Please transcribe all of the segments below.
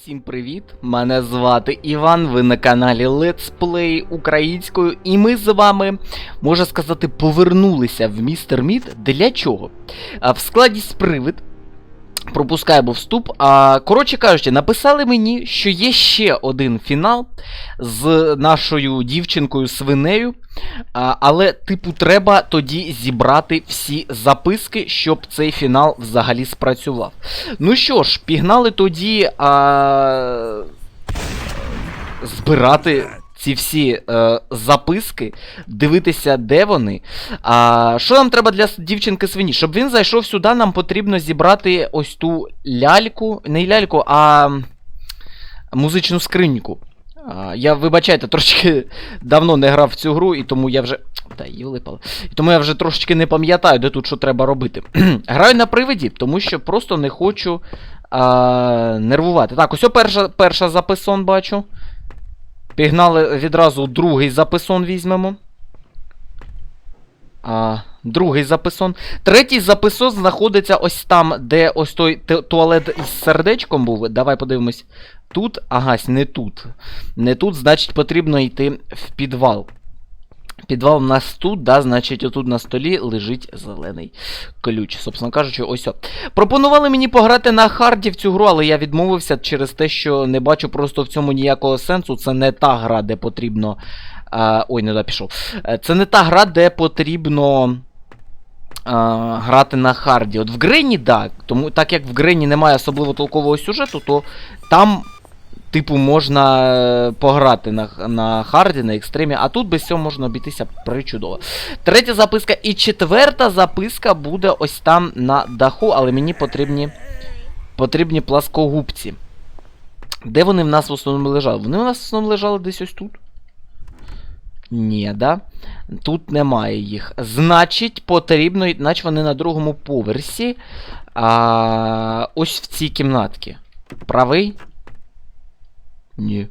Усім привіт! Мене звати Іван. Ви на каналі Let's Play українською, і ми з вами, можна сказати, повернулися в Містер Мід. Для чого? В складі привид. Пропускаємо вступ. А, коротше кажучи, написали мені, що є ще один фінал з нашою дівчинкою свинею. А, але, типу, треба тоді зібрати всі записки, щоб цей фінал взагалі спрацював. Ну що ж, пігнали тоді а... збирати ці всі е, записки, дивитися, де вони. А, що нам треба для дівчинки свині? Щоб він зайшов сюди, нам потрібно зібрати ось ту ляльку, не ляльку, а музичну скриньку. А, я, вибачайте, трошки давно не грав в цю гру, і тому я вже. Та йолипала. І тому я вже трошечки не пам'ятаю, де тут що треба робити. Граю на привиді, тому що просто не хочу а, нервувати. Так, ось перша, перша записон бачу. Пігнали відразу другий записон візьмемо. А, другий записон. Третій записон знаходиться ось там, де ось той туалет із сердечком був. Давай подивимось. Тут, агась, не тут. Не тут, значить, потрібно йти в підвал. Підвал в нас тут, да, значить, отут на столі лежить зелений ключ. Собственно кажучи, ось о. Пропонували мені пограти на харді в цю гру, але я відмовився через те, що не бачу просто в цьому ніякого сенсу. Це не та гра, де потрібно. А, ой, не туди пішов. Е, Це не та гра, де потрібно. А, грати на харді. От в Грені, так. Тому так як в Грені немає особливо толкового сюжету, то там, типу, можна е, пограти на, на харді, на екстремі, а тут без цього можна обійтися причудово. Третя записка і четверта записка буде ось там на даху, але мені потрібні, потрібні пласкогубці. Де вони в нас в основному лежали? Вони у нас в основному лежали десь ось тут. Ні, да? Тут немає їх. Значить, потрібно, іначе вони на другому поверсі. А, ось в цій кімнатці. Правий? Ні.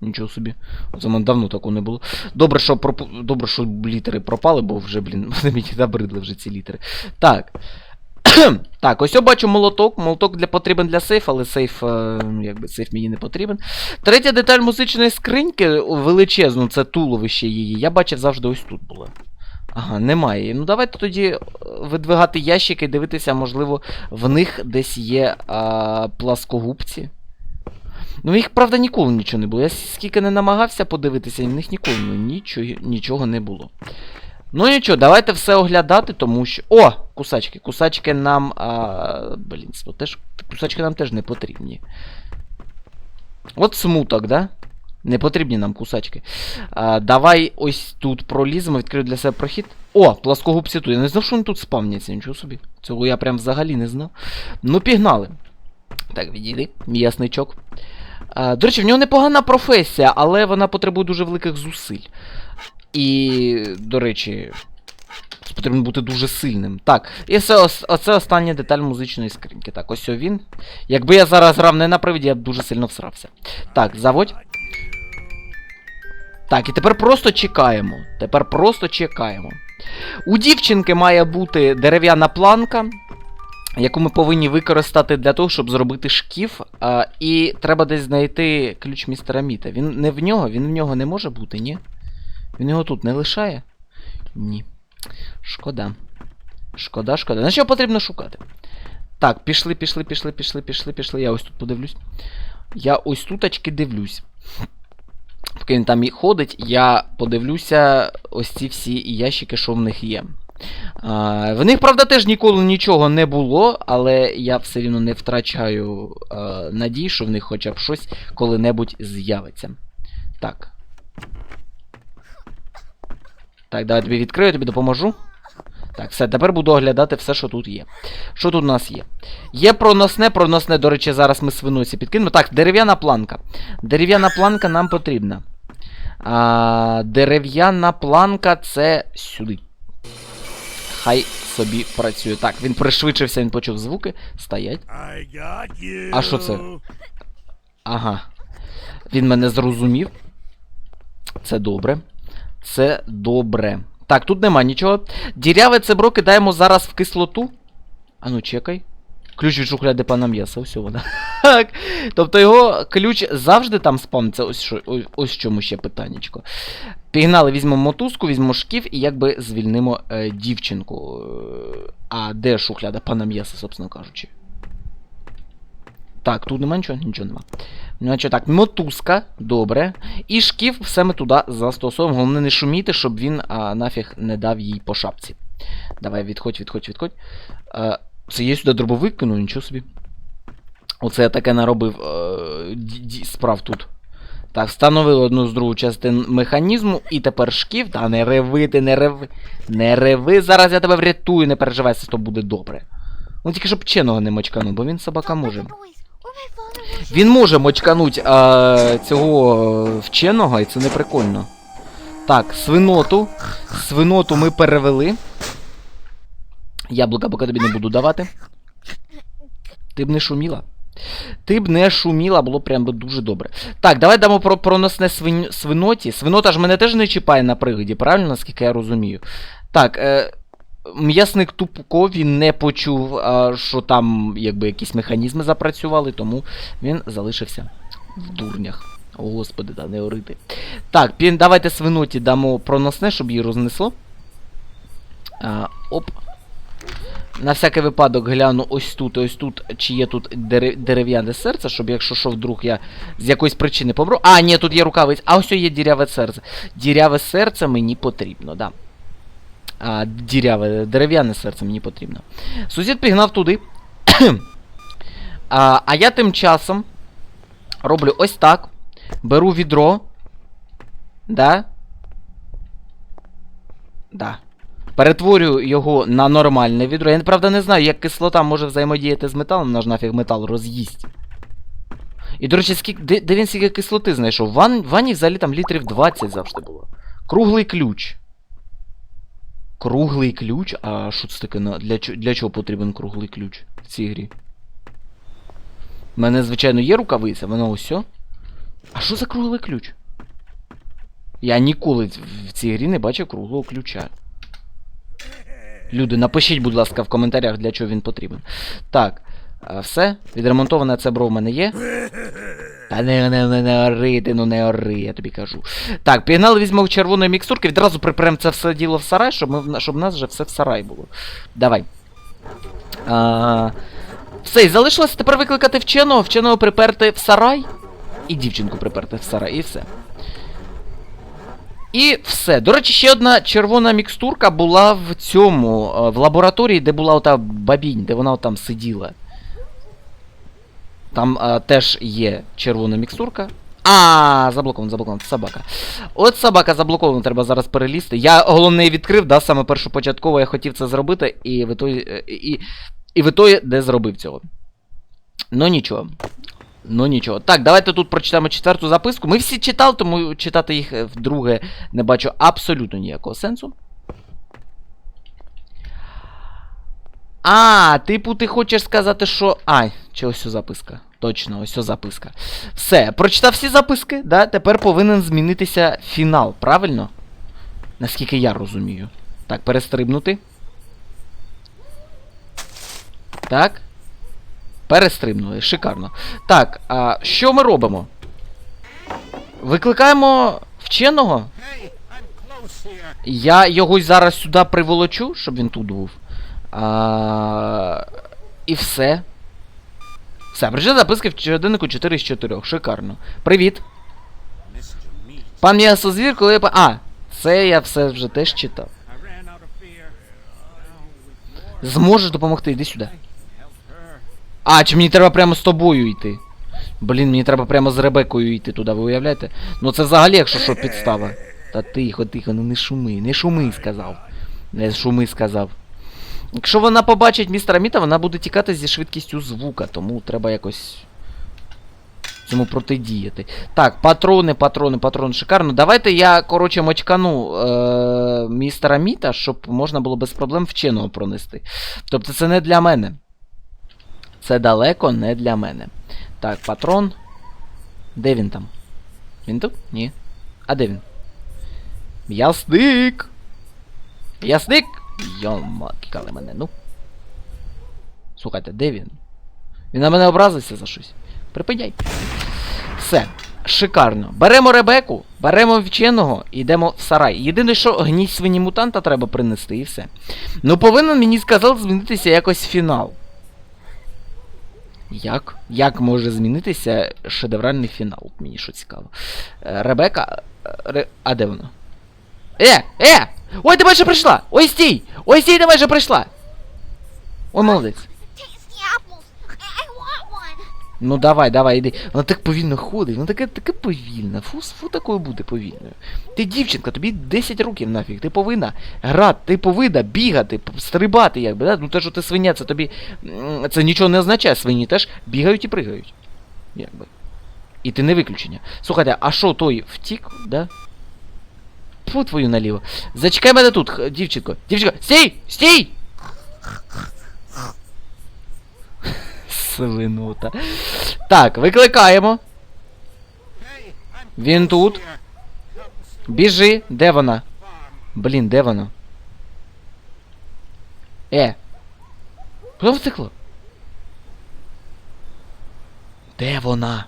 Нічого собі. Це мене давно такого не було. Добре, що пропу... Добре, що літери пропали, бо вже, блін, вони мені набридли вже ці літери. Так. так, ось я бачу молоток. Молоток для, потрібен для сейф, але сейф, е, якби сейф мені не потрібен. Третя деталь музичної скриньки величезну, це туловище її. Я бачив завжди ось тут було. Ага, немає. Ну давайте тоді е, видвигати ящики і дивитися, можливо, в них десь є а, пласкогубці. Ну, їх, правда, ніколи нічого не було. Я скільки не намагався подивитися, в них ніколи нічого, нічого не було. Ну нічого, давайте все оглядати, тому що. О! Кусачки. Кусачки нам. А... Блін, теж... кусачки нам теж не потрібні. От смуток, да? Не потрібні нам кусачки. А, давай ось тут проліземо, відкрию для себе прохід. О, пласкогубці тут. Я не знав, що вони тут спавняться, нічого собі. Цього я прям взагалі не знав. Ну, пігнали. Так, відійди, м'ясничок. А, до речі, в нього непогана професія, але вона потребує дуже великих зусиль. І, до речі, потрібно бути дуже сильним. Так, і це, оце остання деталь музичної скриньки. Так, ось він. Якби я зараз грав не на привіді, я б дуже сильно всрався. Так, заводь. Так, і тепер просто чекаємо. Тепер просто чекаємо. У дівчинки має бути дерев'яна планка, яку ми повинні використати для того, щоб зробити шкіф. А, і треба десь знайти ключ містера Міта. Він не в нього, він в нього не може бути, ні? Він його тут не лишає? Ні. Шкода. Шкода, шкода. На що потрібно шукати? Так, пішли, пішли, пішли, пішли, пішли, пішли. Я ось тут подивлюсь. Я ось туточки дивлюсь. Поки він там і ходить, я подивлюся ось ці всі ящики, що в них є. В них, правда, теж ніколи нічого не було, але я все рівно не втрачаю надій, що в них хоча б щось коли-небудь з'явиться. Так. Так, давай тобі відкрию, тобі допоможу. Так, все, тепер буду оглядати все, що тут є. Що тут у нас є? Є проносне, проносне, до речі, зараз ми свинусі підкинемо. Так, дерев'яна планка. Дерев'яна планка нам потрібна. А, дерев'яна планка це сюди. Хай собі працює. Так, він пришвидшився, він почув звуки. Стоять. А що це? Ага. Він мене зрозумів. Це добре. Це добре. Так, тут нема нічого. Діряве цебро кидаємо зараз в кислоту. Ану, чекай. Ключ від шухляди пана м'яса, ось вона. Так. Тобто його ключ завжди там спавниться. Ось що, ось, чому ще питаннячко. Пігнали, візьмемо мотузку, візьмемо шкіф і якби звільнимо е, дівчинку. Е, А де шухляда пана м'яса, собственно кажучи? Так, тут нема нічого? Нічого нема. Значить так, мотузка, добре. І шкіф все ми туди застосовуємо. Головне не шуміти, щоб він а, нафіг не дав їй по шапці. Давай, відходь, відходь, відходь. А, це я сюди дробовик кинув, нічого собі. Оце я таке наробив е, справ тут. Так, встановили одну з другу частин механізму, і тепер шкіф. Та не реви, ти не реви. Не реви, зараз я тебе врятую, не переживай, все то буде добре. Ну тільки щоб вченого не мочканув, бо він собака може. Він може мочкануть а, цього е, вченого, і це не прикольно. Так, свиноту. Свиноту ми перевели. Яблука поки тобі не буду давати. Ти б не шуміла. Ти б не шуміла, було прям би дуже добре. Так, давай дамо про проносне свин... свиноті. Свинота ж мене теж не чіпає на пригоді, правильно, наскільки я розумію. Так, е... м'ясник Тупко він не почув, що там якби якісь механізми запрацювали, тому він залишився в дурнях. О, господи, да, не орити. Так, давайте свиноті дамо проносне, щоб її рознесло. А, оп. На всякий випадок гляну ось тут, ось тут, чи є тут дерев'яне серце, щоб якщо що вдруг я з якоїсь причини помру. А, ні, тут є рукавиць. А ось є діряве серце. Діряве серце мені потрібно, да. А, діряве, дерев'яне серце мені потрібно. Сусід пригнав туди. а, а я тим часом роблю ось так. Беру відро. Да? Да. Перетворюю його на нормальне відро. Я правда не знаю, як кислота може взаємодіяти з металом, ж нафіг метал роз'їсть. І, до речі, скільки, де, де він скільки кислоти знайшов? В ван, ванні взагалі там літрів 20 завжди було. Круглий ключ. Круглий ключ? А що це таке? Для, для чого потрібен круглий ключ в цій грі? У мене, звичайно, є рукавиця, воно ось. А що за круглий ключ? Я ніколи в цій грі не бачив круглого ключа. Люди, напишіть, будь ласка, в коментарях, для чого він потрібен. Так, все. Відремонтоване це бро в мене є. Та не, не, не, не ори, ти, ну не ори, я тобі кажу. Так, пігнали візьмемо червоної мікстурки, відразу припрем це все діло в сарай, щоб, ми, щоб в нас вже все в сарай було. Давай. А, все, і залишилось тепер викликати вченого, вченого приперти в сарай. І дівчинку приперти в сарай, і все. І все. До речі, ще одна червона мікстурка була в цьому, е, в лабораторії, де була ота бабінь, де вона там сиділа. Там е, теж є червона мікстурка. А, заблоковано, заблоковано, собака. От собака заблокована, треба зараз перелізти. Я головне відкрив, да, саме першопочатково я хотів це зробити, і в ітогі, е, і, і в ітогі не зробив цього. Ну нічого. Ну нічого. Так, давайте тут прочитаємо четверту записку. Ми всі читали, тому читати їх е, вдруге не бачу абсолютно ніякого сенсу. А, типу, ти хочеш сказати, що. Ай, чи ось записка. Точно, ось записка. Все, прочитав всі записки, да? Тепер повинен змінитися фінал, правильно? Наскільки я розумію. Так, перестрибнути. Так. Перестрибнули, шикарно. Так, а що ми робимо? Викликаємо вченого. Я його зараз сюди приволочу, щоб він тут був. А, і все. Все, прийшли записки в щоденнику 4 з 4. Шикарно. Привіт. Пан М'ясозвір, коли я. А, це я все вже теж читав. Зможеш допомогти, йди сюди. А, чи мені треба прямо з тобою йти? Блін, мені треба прямо з Ребекою йти туди, ви уявляєте? Ну це взагалі, якщо що, підстава. Та тихо, тихо, ну не шуми, не шуми, сказав. Не шуми, сказав. Якщо вона побачить містера Міта, вона буде тікати зі швидкістю звука, тому треба якось цьому протидіяти. Так, патрони, патрони, патрони, шикарно. Давайте я, коротше, мочкану е- містера Міта, щоб можна було без проблем вченого пронести. Тобто це не для мене. Це далеко не для мене. Так, патрон. Де він там? Він тут? Ні. А де він? М'ясник! М'ясник! Йома, кікали мене, ну. Слухайте, де він? Він на мене образився за щось. Припиняй. Все. Шикарно. Беремо Ребеку, беремо вченого і йдемо в сарай. Єдине, що гній свині мутанта треба принести і все. Ну повинен мені сказали змінитися якось фінал. Як? Як може змінитися шедевральний фінал? Мені що цікаво. Е, Ребека. е, Ре... А де вона? Е! Е! Ой, ти майже прийшла! Ой, стій! Ой, стій, ти майже прийшла! Ой, молодець. Tasty apples. I, I want one. Ну давай, давай, іди. Вона так повільно ходить, вона така, така повільна. Фу, фу такою бути повільною. Ти дівчинка, тобі 10 років нафіг. Ти повинна грати, ти повинна бігати, стрибати, якби, да? Ну те, що ти свиня, це тобі. Це нічого не означає. Свині теж бігають і пригають. Якби. І ти не виключення. Слухайте, а що той втік, да? Фу твою наліво. Зачекай мене тут, дівчинко. Дівчинко, стій! Стій! Свинота. Так, викликаємо. Він тут. Біжи. Де вона? Блін, де вона? Е. Куди втекла? Де вона?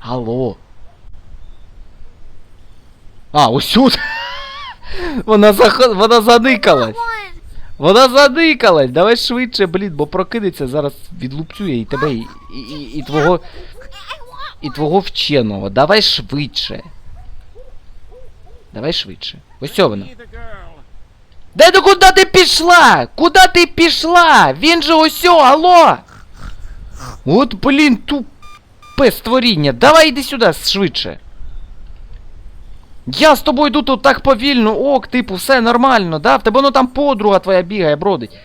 Алло. А, тут. Вона заход... вона заникалась. Вона заникалась. Давай швидше, блін, бо прокинеться зараз відлупцює і тебе, і, і, і, і твого. І твого вченого. Давай швидше. Давай швидше. Ось вона. Де ти куди ти пішла? Куди ти пішла? Він же ось, алло! От, блін, тупе створіння. Давай йди сюди швидше. Я з тобою йду тут так повільно, ок, типу, все нормально, да? В тебе воно там подруга твоя бігає, бродить.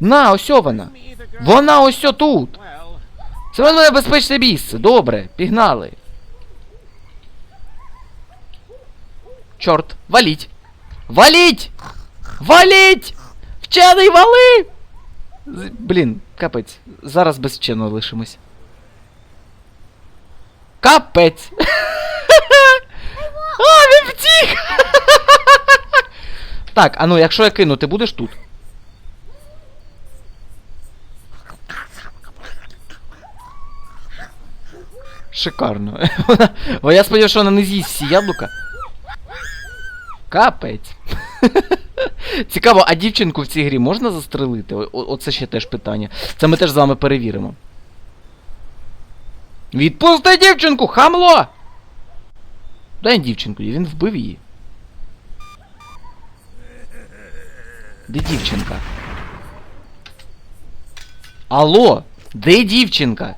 На, ось вона. Вона ось тут. Це в мене безпечне місце. Добре, пігнали. Чорт, валіть! Валіть! Валіть! Вчений вали! З- Блін, капець. Зараз без вченого лишимось. Капець! А, він! Так, а ну, якщо я кину, ти будеш тут? Шикарно. Бо я сподіваюся, що вона не з'їсть всі яблука. Капець. Цікаво, а дівчинку в цій грі можна застрелити? Оце ще теж питання. Це ми теж з вами перевіримо. Відпусти дівчинку, хамло! Дай дівчинку, він вбив її. Де дівчинка? Алло, де дівчинка?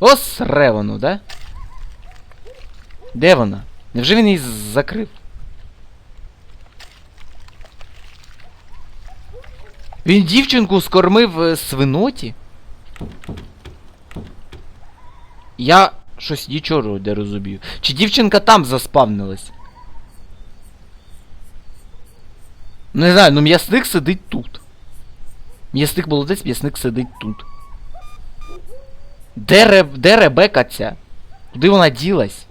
Осре воно, да? Де вона? Невже він її закрив? Він дівчинку скормив е, свиноті? Я щось нічого не розумію. Чи дівчинка там заспавнилась? Не знаю, ну м'ясник сидить тут. М'ясник молодець, м'ясник сидить тут. Де, Ре... Де Ребека ця? Куди вона ділась?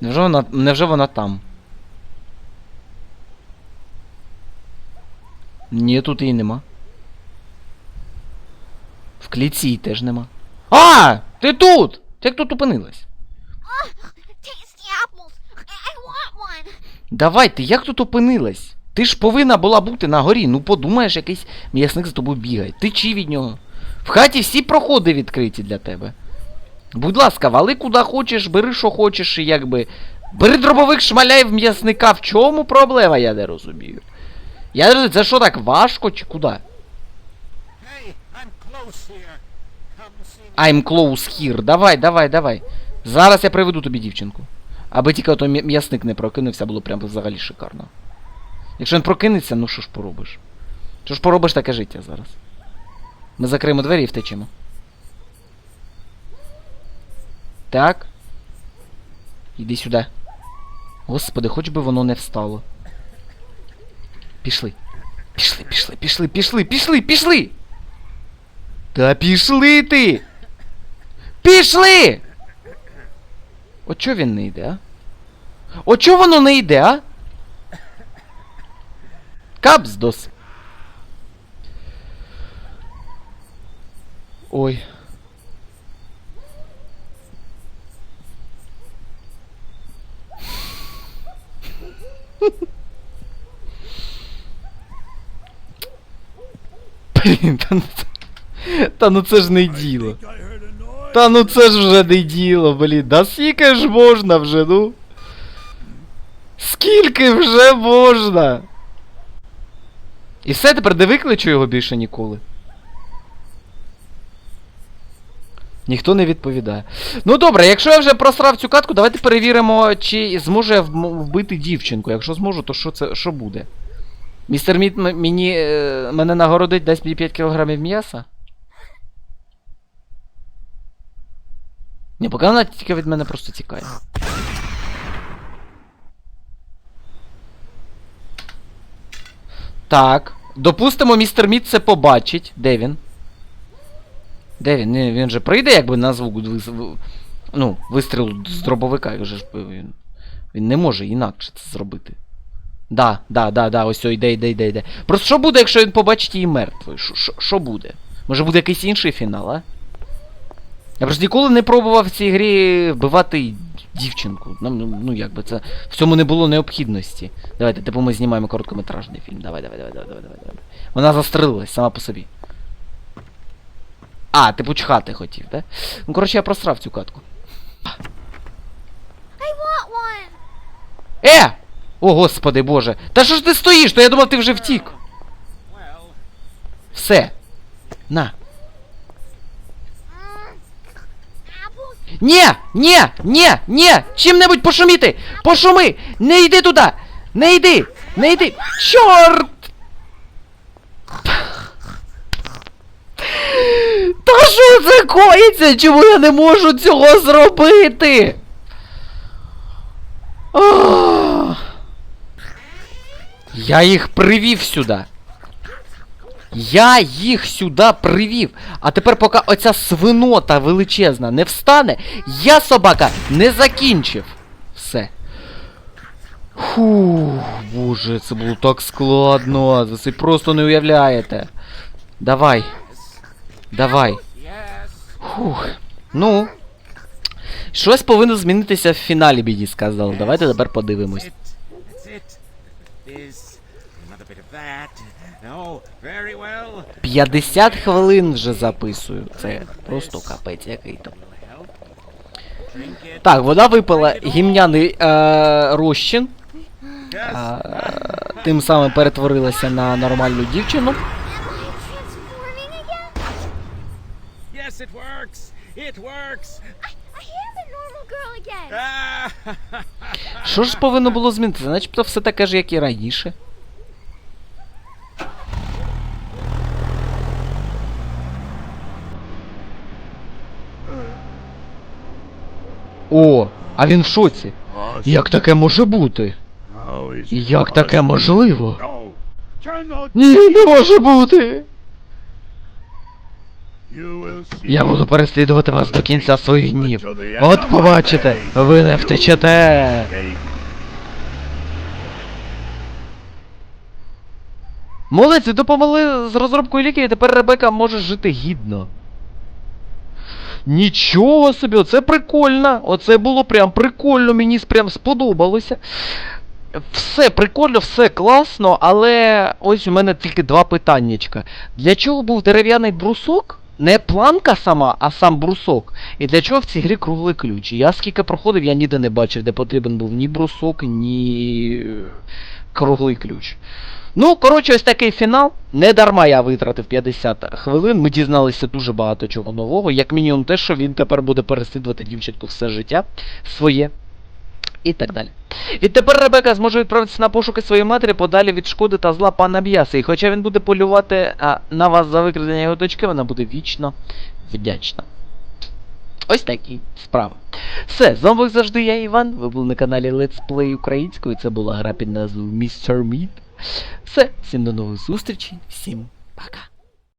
Невже вона, невже вона там? Ні, тут її нема. В клітці її теж нема. А! Ти тут! Ти як тут опинилась? tasty apples. I, I want one. Давай, ти як тут опинилась? Ти ж повинна була бути на горі. Ну подумаєш, якийсь м'ясник за тобою бігає. Тичи від нього. В хаті всі проходи відкриті для тебе. Будь ласка, вали куди хочеш, бери що хочеш, і якби. Бери дробовик, шмаляй в м'ясника. В чому проблема, я не розумію. Я не розумію, це що так важко чи куди? I'm close here. I'm close here. Давай, давай, давай. Зараз я приведу тобі дівчинку. Аби тільки ото м'ясник не прокинувся, було прям взагалі шикарно. Якщо він прокинеться, ну що ж поробиш? Що ж поробиш таке життя зараз? Ми закриємо двері і втечемо. Так. Іди сюди. Господи, хоч би воно не встало. Пішли. Пішли, пішли, пішли, пішли, пішли, пішли! Та пішли ти! Пішли! От чого він не йде, а? От чого воно не йде, а? Капздос. Ой. Блін, та ну це, та ну це ж не діло. Та ну це ж вже не діло, блін. Да скільки ж можна вже, ну? Скільки вже можна? І все, тепер не викличу його більше ніколи. Ніхто не відповідає. Ну добре, якщо я вже просрав цю катку, давайте перевіримо, чи зможу я вбити дівчинку. Якщо зможу, то що це що буде? Містер Міт мені е, мене нагородить, дасть мені 5 кілограмів м'яса? Ні, поки вона тільки від мене просто тікає. Так. Допустимо, містер Міт це побачить. Де він? Де він? Ні, він же прийде, якби на звук ну, вистрілу з дробовика. Він, же ж, він, він не може інакше це зробити. Да, да, да, да, ось о, йде, йде, йде, йде. Просто що буде, якщо він побачить її мертвою? Що буде? Може буде якийсь інший фінал, а? Я просто ніколи не пробував в цій грі вбивати дівчинку. Ну, ну, ну якби це. В цьому не було необхідності. Давайте, типу ми знімаємо короткометражний фільм. Давай, давай, давай, давай, давай, давай, давай. Вона застрелилась сама по собі. А, типу чхати хотів, да? Ну коротше, я просрав цю катку. I want one. Е! О, господи боже! Та що ж ти стоїш? То я думав, ти вже втік. Все. На. Ні! Ні! Ні! Ні! Чим-небудь пошуміти! Пошуми! Не йди туди! Не йди! Не йди! Чорт! Та що це коїться? Чому я не можу цього зробити? Я їх привів сюди. Я їх сюди привів. А тепер, поки оця свинота величезна не встане, я собака не закінчив. Все. Фу, боже, це було так складно. Ви це просто не уявляєте. Давай. Давай. Фух. Ну. Щось повинно змінитися в фіналі, біді сказав. Давайте тепер подивимось. 50 хвилин вже записую. Це просто капець який it. Так, вона випила гімняний е, розчин. А, тим самим перетворилася на нормальну дівчину. Yes, it works. It works. Ah, Що ж повинно було змінитися? Начебто все таке ж, як і раніше. О, а він в шоці. Як таке може бути? Як таке можливо? Ні, не може бути. Я буду переслідувати вас до кінця своїх днів. От побачите, ви не втечете. Молодці, допомогли з розробкою ліків, і тепер Ребека може жити гідно. Нічого собі, оце прикольно. Оце було прям прикольно, мені прям сподобалося. Все прикольно, все класно, але ось у мене тільки два питаннячка. Для чого був дерев'яний брусок? Не планка сама, а сам брусок. І для чого в цій грі круглий ключ? Я скільки проходив, я ніде не бачив, де потрібен був ні брусок, ні круглий ключ. Ну, коротше, ось такий фінал. Не дарма я витратив 50 хвилин. Ми дізналися дуже багато чого нового. Як мінімум те, що він тепер буде переслідувати дівчинку все життя своє. І так далі. Відтепер Ребека зможе відправитися на пошуки своєї матері подалі від шкоди та зла пана Б'яса. І хоча він буде полювати а, на вас за викрадення його дочки, вона буде вічно вдячна. Ось такі справи. Все, з вами завжди я Іван. Ви були на каналі Let's Play українською. Це була гра під назвою Mr. Meat. Все, всім до нових зустрічей, всім пока.